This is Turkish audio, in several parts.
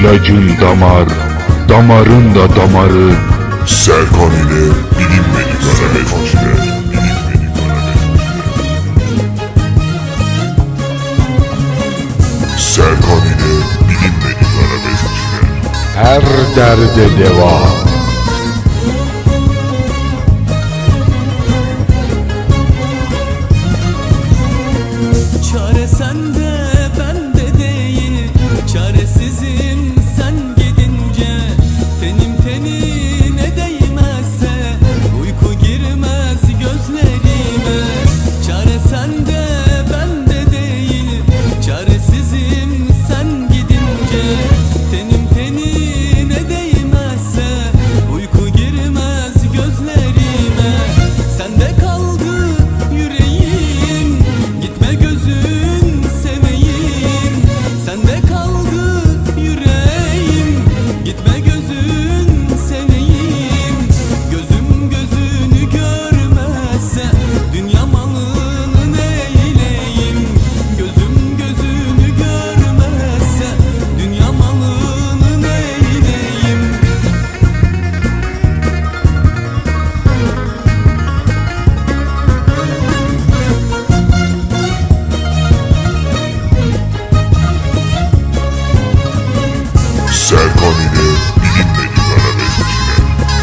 İlacın damar, damarın da damarı. Serkan ile bilinmedik arabeskiler. Serkan ile bilinmedik arabeskiler. Her derde deva. Çare sende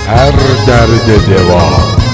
her derde deva.